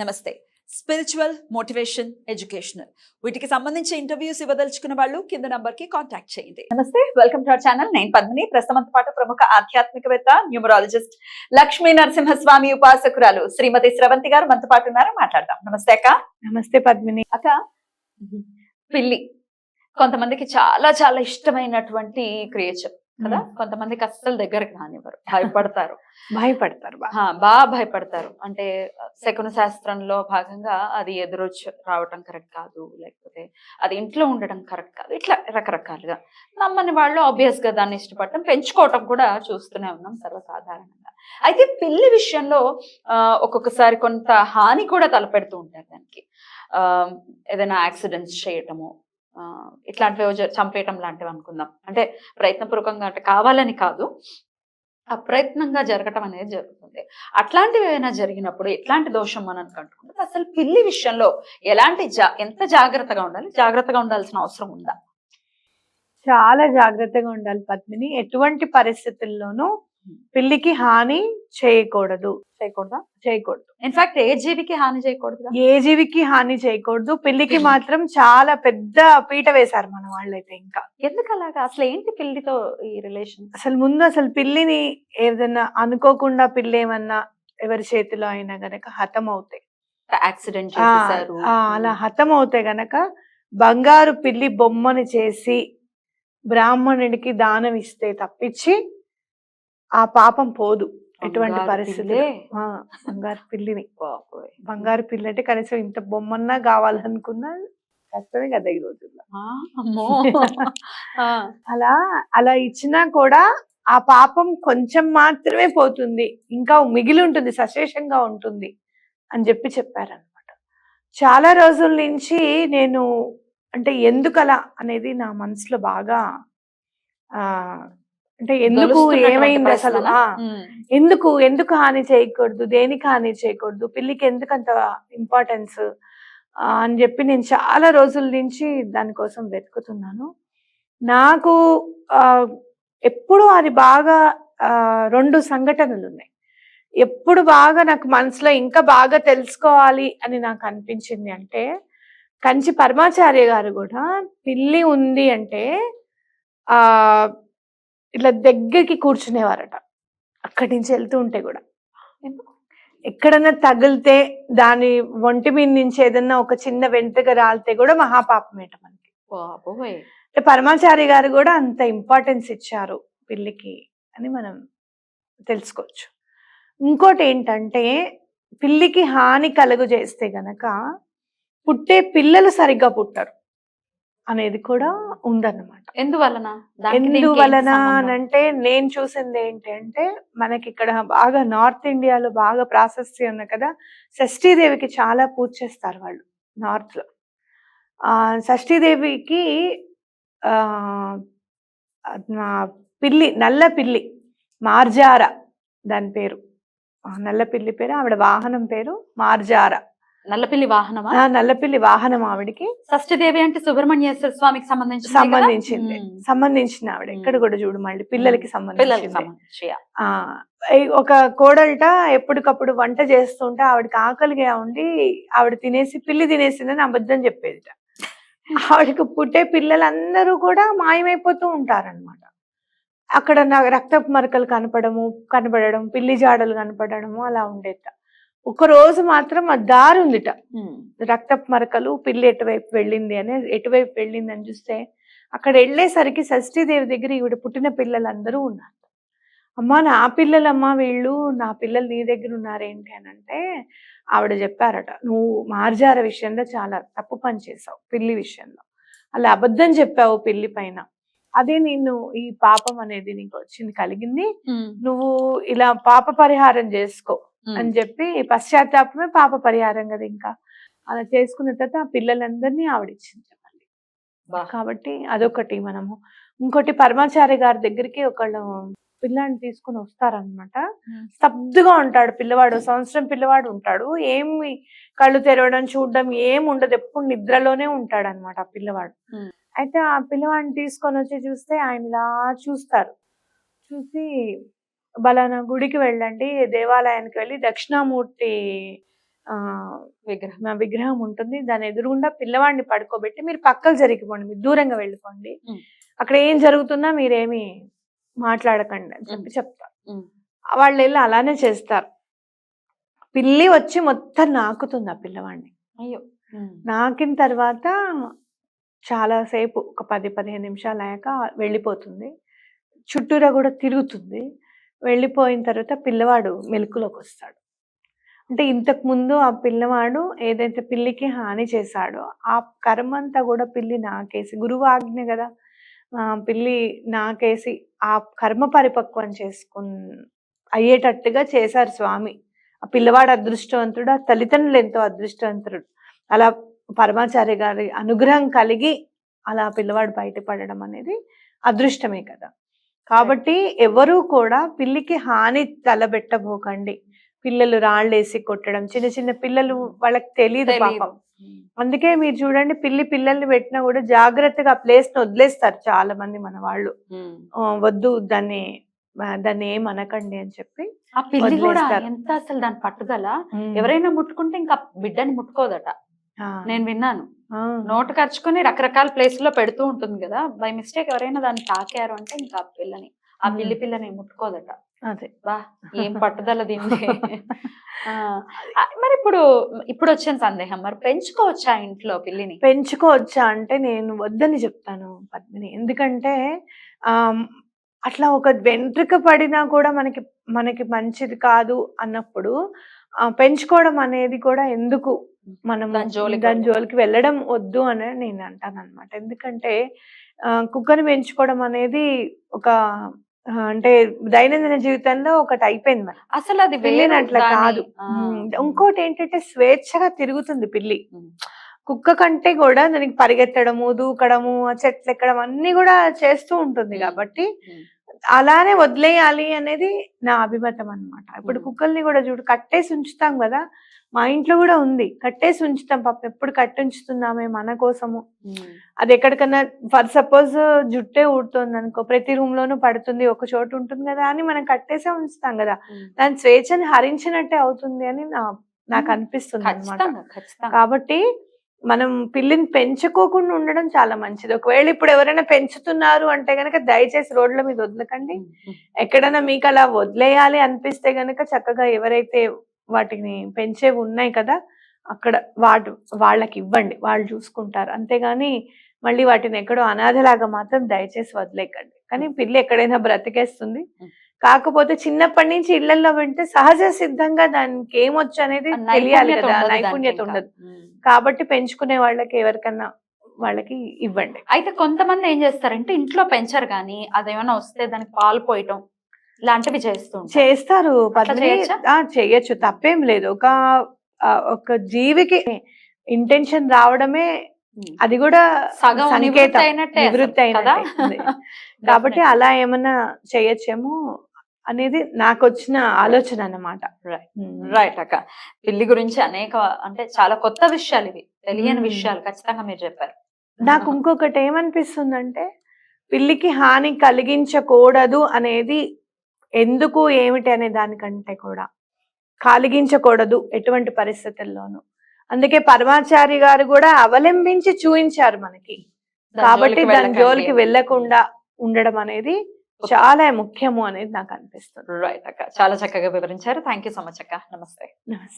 నమస్తే. Spiritual motivation educational వీటికి సంబంధించి ఇంటర్వ్యూస్ ఇవ్వదలుచుకున్న వాళ్ళు కింద నంబర్కి కాంటాక్ట్ చేయండి. నమస్తే. వెల్కమ్ టు అవర్ ఛానల్ నేను పద్మిని. ప్రస్తుతంతో పాటు ప్రముఖ ఆధ్యాత్మికవేత్త న్యూమరాలజిస్ట్ లక్ష్మీ నరసింహస్వామి ఉపాసకురాలు శ్రీమతి స్రవంతి గారు మనతో పాటు ఉన్నారు. మాట్లాడదాం. నమస్తే అక్క. నమస్తే పద్మిని. అక్క పిల్లి. కొంతమందికి చాలా చాలా ఇష్టమైనటువంటి క్రియేచర్ కదా? కొంతమందికి అస్సలు దగ్గరకు రానివ్వరు. భయపడతారు. భయపడతారు బాగా భయపడతారు. అంటే శకున శాస్త్రంలో భాగంగా అది ఎదురొచ్చి రావటం కరెక్ట్ కాదు. లేకపోతే అది ఇంట్లో ఉండడం కరెక్ట్ కాదు. ఇట్లా రకరకాలుగా. నమ్మని వాళ్ళు ఆబ్వియస్గా దాన్ని ఇష్టపడటం పెంచుకోవటం కూడా చూస్తూనే ఉన్నాం సర్వసాధారణంగా. అయితే పిల్లి విషయంలో ఒక్కొక్కసారి కొంత హాని కూడా తలపెడుతూ ఉంటారు దానికి. ఏదైనా యాక్సిడెంట్స్ చేయటము ఇట్లాంటివి చంపేయటం లాంటివి అనుకుందాం. అంటే ప్రయత్నపూర్వకంగా అంటే కావాలని కాదు అప్రయత్నంగా జరగటం అనేది జరుగుతుంది. అట్లాంటివి ఏమైనా జరిగినప్పుడు ఎట్లాంటి దోషం మనం కంటుకుంటే అసలు పిల్లి విషయంలో ఎలాంటి జా ఎంత జాగ్రత్తగా ఉండాలి? జాగ్రత్తగా ఉండాల్సిన అవసరం ఉందా? చాలా జాగ్రత్తగా ఉండాలి పద్మిని. ఎటువంటి పరిస్థితుల్లోనూ పిల్లికి హాని చేయకూడదు. చేయకూడదా? చేయకూడదు. ఇన్ఫాక్ట్ ఏ జీవికి హాని చేయకూడదు? ఏ జీవికి హాని చేయకూడదు. పిల్లికి మాత్రం చాలా పెద్ద పీట వేశారు మన వాళ్ళైతే ఇంకా. ఎందుకు అలాగా అసలు ఏంటి పిల్లితో ఈ రిలేషన్ అసలు ముందు అసలు పిల్లిని ఏదైనా అనుకోకుండా పిల్లి ఏమన్నా ఎవరి చేతిలో అయినా గనక హతం అవుతాయి యాక్సిడెంట్ అలా హతం అవుతే గనక బంగారు పిల్లి బొమ్మని చేసి బ్రాహ్మణుడికి దానం ఇస్తే తప్పించి ఆ పాపం పోదు ఎటువంటి పరిస్థితి? బంగారు పిల్లిని. బంగారు పిల్లి అంటే కనీసం ఇంత బొమ్మన్నా కావాలనుకున్నా కష్టమే కదా ఈ రోజుల్లో. అలా అలా ఇచ్చినా కూడా ఆ పాపం కొంచెం మాత్రమే పోతుంది. ఇంకా మిగిలి ఉంటుంది సశేషంగా ఉంటుంది అని చెప్పి చెప్పారనమాట చాలా రోజుల నుంచి నేను అంటే ఎందుకు అలా అనేది నా మనసులో బాగా ఆ అంటే ఎందుకు ఏమైంది అసలు. ఎందుకు ఎందుకు హాని చేయకూడదు? దేనికి హాని చేయకూడదు? పిల్లికి ఎందుకు అంత ఇంపార్టెన్స్ అని చెప్పి నేను చాలా రోజుల నుంచి దానికోసం వెతుకుతున్నాను. నాకు ఆ, ఎప్పుడు అది బాగా ఆ, రెండు సంఘటనలు ఉన్నాయి. ఎప్పుడు బాగా నాకు మనసులో ఇంకా బాగా తెలుసుకోవాలి అని నాకు అనిపించింది అంటే కంచి పరమాచార్య గారు కూడా పిల్లి ఉంది అంటే ఆ ఇట్లా దగ్గరికి కూర్చునేవారట. అక్కడి నుంచి వెళ్తూ ఉంటే కూడా? ఎక్కడన్నా తగిలితే దాని ఒంటి మీద నుంచి ఏదన్నా ఒక చిన్న వెంట్రుక రాలితే కూడా మహాపాపమేట మనకి. పరమాచారి గారు కూడా అంత ఇంపార్టెన్స్ ఇచ్చారు పిల్లికి అని మనం తెలుసుకోవచ్చు. ఇంకోటి ఏంటంటే పిల్లికి హాని కలుగు చేస్తే గనక పుట్టే పిల్లలు సరిగ్గా పుట్టరు. అనేది కూడా ఉందన్నమాట. ఎందువలన? ఎందువలన అంటే నేను చూసింది ఏంటి అంటే మనకి ఇక్కడ బాగా నార్త్ ఇండియాలో బాగా ప్రాశస్త్యం ఉంది కదా షష్ఠీదేవికి చాలా పూజ చేస్తారు వాళ్ళు నార్త్లో ఆ షష్ఠీదేవికి పిల్లి నల్ల పిల్లి మార్జార దాని పేరు. నల్ల పిల్లి పేరు ఆవిడ వాహనం పేరు మార్జార. నల్లపిల్లి వాహనమా? ఆ నల్ల పిల్లి వాహనం ఆవిడకి. షష్ఠదేవి అంటే సుబ్రహ్మణ్యేశ్వర స్వామికి సంబంధించి సంబంధించింది. సంబంధించిన ఆవిడ. ఇక్కడ. కూడా చూడు మళ్ళీ. పిల్లలకి సంబంధించి ఒక కోడల్ట ఎప్పటికప్పుడు వంట చేస్తుంటే ఆవిడకి ఆకలిగా ఉండి ఆవిడ తినేసి పిల్లి తినేసిందని అబద్ధం చెప్పేదిట. ఆవిడకి పుట్టే పిల్లలందరూ కూడా మాయమైపోతూ ఉంటారన్నమాట. అక్కడ నాకు రక్తపు మరకలు కనపడము కనపడడం పిల్లి జాడలు కనపడము అలా ఉండేట. ఒక రోజు మాత్రం ఆ దారి ఉందిట. రక్తపు మరకలు పిల్లి ఎటువైపు వెళ్ళింది అని ఎటువైపు వెళ్ళింది అని చూస్తే అక్కడ వెళ్ళేసరికి షష్ఠీదేవి దగ్గర ఈవిడ పుట్టిన పిల్లలందరూ ఉన్నారు అమ్మా నా పిల్లలమ్మా వీళ్ళు నా పిల్లలు నీ దగ్గర ఉన్నారేంటి అని అంటే ఆవిడ చెప్పారట నువ్వు మార్జార విషయంలో చాలా తప్పు పని చేసావు పిల్లి విషయంలో అలా అబద్ధం చెప్పావు పిల్లి పైన అదే నేను ఈ పాపం అనేది నీకు వచ్చింది కలిగింది. నువ్వు ఇలా పాప పరిహారం చేసుకో. అని చెప్పి పశ్చాత్తాపమే పాప పరిహారం కదా ఇంకా. అలా చేసుకున్న తర్వాత ఆ పిల్లలందరినీ ఆవిడిచ్చింది బా. కాబట్టి అదొకటి మనము. ఇంకోటి పరమాచార్య గారి దగ్గరికి ఒకళ్ళు పిల్లాన్ని తీసుకుని వస్తారనమాట. స్తబ్దుగా ఉంటాడు పిల్లవాడు. సంవత్సరం పిల్లవాడు ఉంటాడు. ఏమి కళ్ళు తెరవడం చూడడం ఏం ఉండదు. ఎప్పుడు నిద్రలోనే ఉంటాడు అనమాట ఆ పిల్లవాడు. అయితే ఆ పిల్లవాడిని తీసుకొని వచ్చి చూస్తే ఆయన ఇలా చూస్తారు. చూసి బలానా గుడికి వెళ్ళండి దేవాలయానికి వెళ్ళి దక్షిణామూర్తి ఆ, విగ్రహం విగ్రహం ఉంటుంది దాని ఎదురుగుండా పిల్లవాడిని పడుకోబెట్టి మీరు పక్కకు జరిగిపోండి మీరు దూరంగా వెళ్ళిపోండి. అక్కడ ఏం జరుగుతున్నా మీరేమి మాట్లాడకండి అని చెప్పి ఉమ్. చెప్తా ఉమ్. వాళ్ళు వెళ్ళి అలానే చేస్తారు పిల్లి వచ్చి మొత్తం నాకుతుంది ఆ పిల్లవాడిని అయ్యో. నాకిన తర్వాత చాలా సేపు ఒక పది పదిహేను నిమిషాలు అయ్యాక వెళ్ళిపోతుంది చుట్టూరా కూడా తిరుగుతుంది వెళ్ళిపోయిన తర్వాత పిల్లవాడు మెలకులోకి వస్తాడు. అంటే ఇంతకుముందు ఆ పిల్లవాడు ఏదైతే పిల్లికి హాని చేశాడో ఆ కర్మ అంతా కూడా పిల్లి నాకేసి గురువు ఆజ్ఞ కదా పిల్లి నాకేసి ఆ కర్మ పరిపక్వం చేసుకుని అయ్యేటట్టుగా చేశారు స్వామి. ఆ పిల్లవాడు అదృష్టవంతుడు ఆ తల్లిదండ్రులు ఎంతో అదృష్టవంతుడు. అలా పరమాచార్య గారి అనుగ్రహం కలిగి అలా పిల్లవాడు బయటపడడం అనేది అదృష్టమే కదా. కాబట్టి ఎవరు కూడా పిల్లికి హాని తలబెట్టబోకండి. పిల్లలు రాళ్ళేసి కొట్టడం చిన్న చిన్న పిల్లలు వాళ్ళకి తెలియదు. పాపం. అందుకే మీరు చూడండి పిల్లి పిల్లల్ని పెట్టినా కూడా జాగ్రత్తగా ఆ ప్లేస్ని వదిలేస్తారు చాలా మంది మన వాళ్ళు. వద్దు దాన్ని దాన్ని ఏం అనకండి అని చెప్పి ఆ పిల్లి కూడా. ఎంత అసలు దాని పట్టుదల ఎవరైనా ముట్టుకుంటే ఇంకా బిడ్డని ముట్టుకోదట. నేను విన్నాను. నోటు ఖర్చుకొని రకరకాల ప్లేస్లో పెడుతూ ఉంటుంది కదా. బై మిస్టేక్ ఎవరైనా దాన్ని తాకారు అంటే ఇంకా ఆ పిల్లని ఆ పిల్లి పిల్లని ముట్టుకోదట. అదే. బా ఏం పట్టుదల దీన్ని. మరి ఇప్పుడు ఇప్పుడు వచ్చిన సందేహం మరి పెంచుకోవచ్చా ఇంట్లో పిల్లిని? పెంచుకోవచ్చా అంటే నేను వద్దని చెప్తాను పద్మిని. ఎందుకంటే ఆ అట్లా ఒక వెంట్రుక పడినా కూడా మనకి మనకి మంచిది కాదు అన్నప్పుడు పెంచుకోవడం అనేది కూడా ఎందుకు మనం దాని జోలికి వెళ్ళడం. జోలికి వెళ్ళడం వద్దు అని నేను అంటాను అనమాట ఎందుకంటే కుక్కని పెంచుకోవడం అనేది ఒక అంటే దైనందిన జీవితంలో ఒకటి అయిపోయింది. అసలు అది దాని- కాదు ఇంకోటి ఏంటంటే స్వేచ్ఛగా తిరుగుతుంది పిల్లి. కుక్క కంటే కూడా దానికి పరిగెత్తడము దూకడము చెట్లు ఎక్కడం అన్ని కూడా చేస్తూ ఉంటుంది. కాబట్టి. అలానే వదిలేయాలి అనేది నా అభిమతం అన్నమాట ఇప్పుడు ఉమ్. కుక్కల్ని కూడా చూడు కట్టేసి ఉంచుతాం కదా మా ఇంట్లో కూడా ఉంది కట్టేసి ఉంచుతాం పాపం ఎప్పుడు కట్టి ఉంచుతున్నామే మన కోసము ఉమ్. అది ఎక్కడికన్నా ఫర్ సపోజ్ జుట్టే ఊడుతుంది అనుకో ప్రతి రూమ్ లోనూ పడుతుంది ఒక చోటు ఉంటుంది కదా అని మనం కట్టేసే ఉంచుతాం కదా ఉమ్. దాని స్వేచ్ఛని హరించినట్టే అవుతుంది అని నా నాకు. అనిపిస్తుంది అనమాట కాబట్టి మనం పిల్లిని పెంచుకోకుండా ఉండడం చాలా మంచిది. ఒకవేళ ఇప్పుడు ఎవరైనా పెంచుతున్నారు అంటే గనక దయచేసి రోడ్ల మీద వదలకండి. ఎక్కడైనా మీకు అలా వదిలేయాలి అనిపిస్తే గనక చక్కగా ఎవరైతే వాటిని పెంచేవి ఉన్నాయి కదా అక్కడ వాటి వాళ్ళకి ఇవ్వండి. వాళ్ళు చూసుకుంటారు. అంతేగాని మళ్ళీ వాటిని ఎక్కడో అనాథలాగా మాత్రం దయచేసి వదిలేకండి. కానీ పిల్లి ఎక్కడైనా బ్రతికేస్తుంది. కాకపోతే చిన్నప్పటి నుంచి ఇళ్ళలో వింటే సహజ సిద్ధంగా దానికి ఏమొచ్చు అనేది తెలియాలి నైపుణ్యత కదా నైపుణ్యత. ఉండదు. కాబట్టి పెంచుకునే వాళ్ళకి ఎవరికన్నా వాళ్ళకి ఇవ్వండి అయితే కొంతమంది ఏం చేస్తారంటే ఇంట్లో పెంచరు కానీ అదేమైనా వస్తే దానికి పాలు పోయటం ఇలాంటివి చేస్తూ. చేస్తారు చేయొచ్చా? తప్పేం లేదు ఒక ఒక జీవికి ఇంటెన్షన్ రావడమే. అది కూడా సగం సంకేతం. నివృత్తి? అయినట్టే. కాబట్టి అలా ఏమన్నా చేయొచ్చేమో అనేది నాకు వచ్చిన ఆలోచన అన్నమాట. Right. రైట్ అక్క. పిల్లి గురించి అనేక అంటే చాలా కొత్త విషయాలు ఇవి. తెలియని. విషయాలు ఖచ్చితంగా మీరు చెప్పారు. నాకు ఇంకొకటి ఏమనిపిస్తుందంటే పిల్లికి హాని కలిగించకూడదు అనేది ఎందుకు ఏమిటి అనే దానికంటే కూడా కలిగించకూడదు ఎటువంటి పరిస్థితుల్లోనూ. అందుకే పరమాచారి గారు కూడా అవలంబించి చూయించారు మనకి. కాబట్టి దాని జోలికి అని. వెళ్ళకుండా ఉండడం అనేది చాలా ముఖ్యము అనేది నాకు అనిపిస్తుంది. రైట్ అక్క. చాలా చక్కగా వివరించారు. థ్యాంక్ యూ సో మచ్ అక్క. నమస్తే. నమస్తే.